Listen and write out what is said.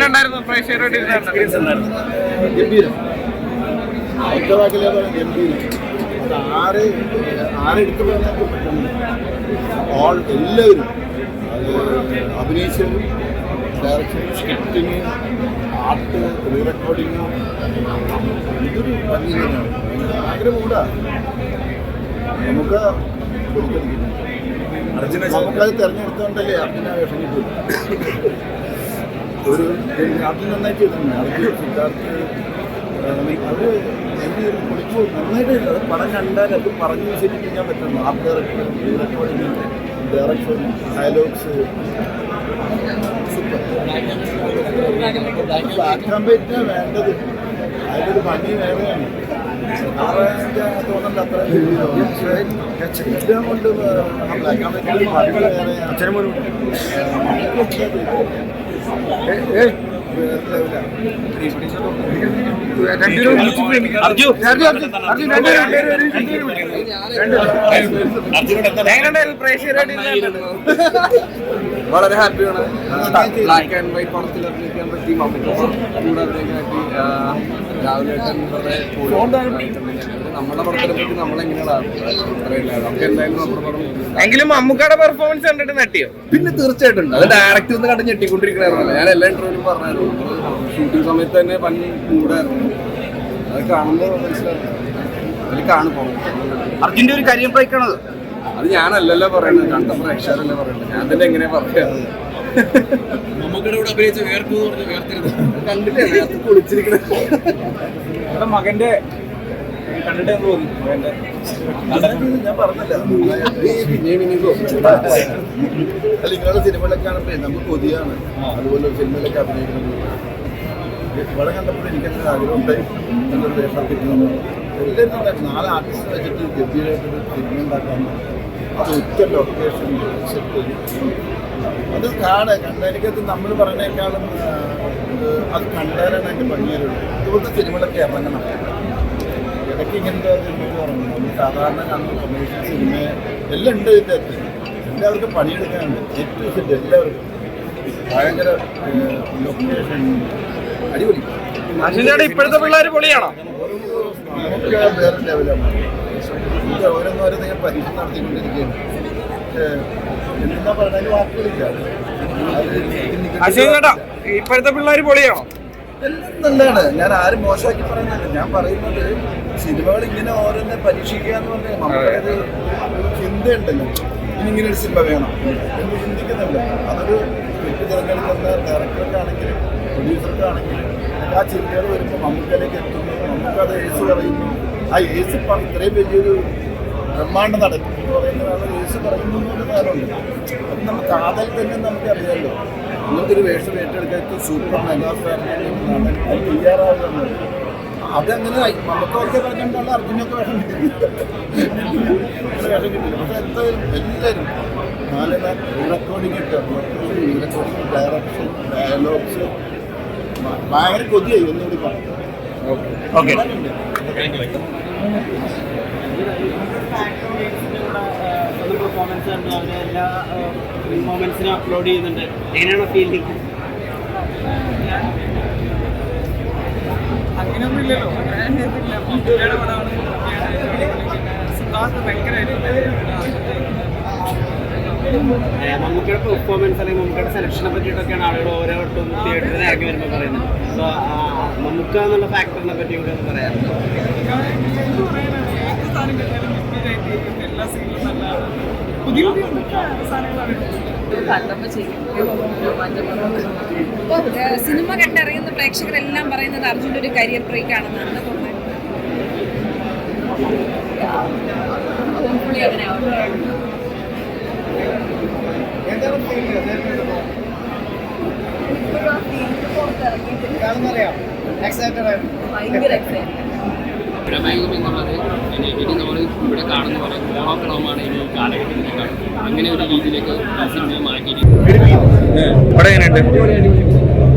എങ്ങനെ ഉണ്ടായിരുന്നു പ്രേക്ഷകരോട് എക്സ്പീരിയൻസ് ഉണ്ടായിരുന്നു ഗംഭീരം. ഒറ്റവാക്കിലെ ഗംഭീരം. ആര് ആരെടുത്ത് പറഞ്ഞാൽ ഓൾ എല്ലാവരും അത് അഭിനയിച്ചവരും direction scripting art re recording ഇതൊരു ഭംഗി തന്നെയാണ്. ഭയങ്കര മൂടാ നമുക്ക് നമുക്കത് തിരഞ്ഞെടുത്തോണ്ടല്ലേ അർജുന വേഷം കിട്ടും ഒരു അത് നന്നായിട്ട് ചെയ്തിട്ടുണ്ട് അത് സിദ്ധാർത്ഥ് അത് നന്നായിട്ട് അത് പടം കണ്ടാൽ അത് പറഞ്ഞു വിശേഷിപ്പിക്കാൻ പറ്റുന്നു art director recording direction dialogues ആക്കാൻ പറ്റുക വേണ്ടത്. അതിലൊരു ഭംഗി വേറെയാണ്. ആറായിരത്തി തോന്നണ്ട അത്ര എല്ലാം കൊണ്ട് ബ്ലാക്ക് ആൻഡ് വൈറ്റ് ഭംഗി വേറെ അച്ഛനും വളരെ ഹാപ്പിയാണ് ബ്ലാക്ക് ആൻഡ് വൈറ്റ് പടത്തിൽ അഭിനയിക്കാൻ പറ്റി മമ്മൂക്കൊപ്പം കൂടെ അഭിനയിക്കാൻ പറ്റി രാവിലെ നമ്മുടെ പടത്തിനെ പറ്റി നമ്മളെങ്ങനെയാണ് എങ്കിലും മമ്മൂക്കയുടെ പെർഫോമൻസ് കണ്ടിട്ട് നട്ടിയോ പിന്നെ തീർച്ചയായിട്ടും. അത് ഡയറക്റ്റ് ഒന്ന് കണ്ട് ഞെട്ടിക്കൊണ്ടിരിക്കണായിരുന്നല്ലോ ഞാൻ എല്ലാ ഇന്റർവ്യൂലും പറഞ്ഞായിരുന്നു. ഷൂട്ടിംഗ് സമയത്ത് തന്നെ പനി കൂടായിരുന്നു അത് കാണുമ്പോൾ മനസ്സിലാവും കാണുമ്പോൾ അർജുന്റെ ഒരു കരിയർ ബ്രേക്ക് ആണത് അത് ഞാനല്ലല്ലോ പറയണത്. കണ്ട പ്രേക്ഷകരല്ലേ പറയണത്. ഞാൻ തന്നെ എങ്ങനെയാ പറയാ കണ്ടിട്ടില്ല കൂടെ അഭിനയിച്ച വേർപ്പ് എന്ന് പറഞ്ഞ് വേർത്തിരുന്നു കണ്ടില്ലേ നേരത്തെ കുളിച്ചിരിക്കണ. മകന്റെ കണ്ടിട്ട് തോന്നി ഞാൻ പറഞ്ഞില്ല. പിന്നെയും ഇനി അല്ല ഇങ്ങനെയുള്ള സിനിമകളൊക്കെ കാണുമ്പോഴേ നമുക്ക് കൊതിയാണ്. അതുപോലെ സിനിമയിലൊക്കെ അഭിനയിക്കണം ഇവിടെ കണ്ടപ്പോൾ എനിക്കങ്ങനെ ആഗ്രഹമുണ്ടായി. വേഷം കിട്ടുന്നു എല്ലാവരും ഉണ്ടായിരുന്നു നാല് ആർട്ടിസ്റ്റ് വെച്ചിട്ട് ഗംഭീരമായിട്ടൊരു സിനിമ ഉണ്ടാക്കാൻ അത് ഒറ്റ ലൊക്കേഷൻ അത് കാണുക. കണ്ടതിനകത്ത് നമ്മൾ പറയുന്നേക്കാളും ആ, അത് കണ്ടാലാണ് അതിന്റെ ഭംഗിയായിട്ടുള്ളത് ഇതുപോലത്തെ സിനിമകളൊക്കെ ഇറങ്ങണം ഇടയ്ക്ക് ഇങ്ങനത്തെ സിനിമകൾ സാധാരണ കാണുന്ന കൊമേഴ്ഷ്യൽ സിനിമ എല്ലാം ഉണ്ട് ഇതിന്റെ അകത്ത്. എല്ലാവർക്കും പണിയെടുക്കാനുണ്ട്. ഏറ്റവും സെറ്റ് എല്ലാവർക്കും. ഭയങ്കര ലൊക്കേഷൻ അടിപൊളി. ഇപ്പോഴത്തെ പിള്ളേർ പൊളിയാണോ? നമുക്ക് വേറെ ലെവലാണ് ഓരോന്നോരോന്ന് ഞാൻ പരീക്ഷ നടത്തിക്കൊണ്ടിരിക്കുകയാണ്. എന്താ പറഞ്ഞാൽ വാക്കുകളില്ല ഇപ്പോഴത്തെ പിള്ളേർ പൊളിയാണോ? എല്ലാം നല്ലതാണ് ഞാൻ ആരും മോശമാക്കി പറയുന്നില്ല ഞാൻ പറയുന്നത് സിനിമകൾ ഇങ്ങനെ ഓരോന്നെ പരീക്ഷിക്കുക എന്ന് പറഞ്ഞാൽ നമുക്കത് ചിന്തയുണ്ടല്ലോ. ഇനി ഇങ്ങനെ ഒരു സിനിമ വേണം. എന്ന് ചിന്തിക്കുന്നുണ്ട്. അതൊരു വ്യക്തി തിരഞ്ഞെടുക്കുന്ന ഡയറക്ടർക്കാണെങ്കിലും പ്രൊഡ്യൂസർക്കാണെങ്കിലും ആ ചിന്തകൾ വരുമ്പോൾ നമുക്കതിലേക്ക് എത്തുന്നു. നമുക്കത് ഏസ് പറയുന്നു. ആ ഏസ് ഇപ്പം ഇത്രയും വലിയൊരു ബ്രഹ്മാണ്ഡ നടക്കും എന്ന് പറയുന്ന യേശു പറയുന്നു എന്നൊരു സാധനമുണ്ട് അത് നമുക്ക് കാതൽ തന്നെ നമുക്കറിയാമല്ലോ ഇങ്ങനത്തൊരു വേഷം ഏറ്റെടുക്കാൻ സൂപ്പർ നടൻ അത് അതങ്ങനെ മമത്തോടൊക്കെ പറഞ്ഞിട്ടുള്ള അർജുനൊക്കെ വേഷം കിട്ടില്ല. എല്ലാവരും ഡയറക്ഷൻ ഡയലോഗ്സ് ഭയങ്കര കൊതിയായി ഒന്നുകൂടി പറഞ്ഞു. ഓക്കെ. അപ്ലോഡ് ചെയ്യുന്നുണ്ട് എങ്ങനെയാണോ ഫീലിംഗ് അങ്ങനെയൊന്നുമില്ലല്ലോ മമ്മൂക്കയുടെ പടമാണ് സിദ്ധാർത്ഥ് മമ്മൂക്കയുടെ പെർഫോമൻസ് അല്ലെങ്കിൽ മമ്മൂക്കയുടെ സെലക്ഷനെ പറ്റിയിട്ടൊക്കെയാണ് ആളുകൾ ഓരോ വട്ടവും തിയേറ്ററിൽ ഇറങ്ങി വരുമ്പോൾ പറയുന്നത്. സോ മമ്മൂക്ക എന്നുള്ള ഫാക്ടറിനെ പറ്റി കൂടെ ഒന്ന് പറയാം പുതിയ സിനിമ കണ്ടിറങ്ങുന്ന പ്രേക്ഷകരെല്ലാം പറയുന്നത് അർജുന്റെ ഒരു കരിയർ ബ്രേക്ക് ആണെന്നാണ് തോന്നുന്നത് പുറത്തിറങ്ങിയിട്ടില്ല. ഭയങ്കര എന്നുള്ളത് ഇനി നമ്മൾ ഇവിടെ കാണുന്ന പോലെ കോളോക്കളമാണ് ഇനി കാലഘട്ടത്തിൽ കാണുന്നത്. അങ്ങനെ ഒരു രീതിയിലേക്ക് മാറ്റിയിട്ട് ഇവിടെ എങ്ങനെയുണ്ട്?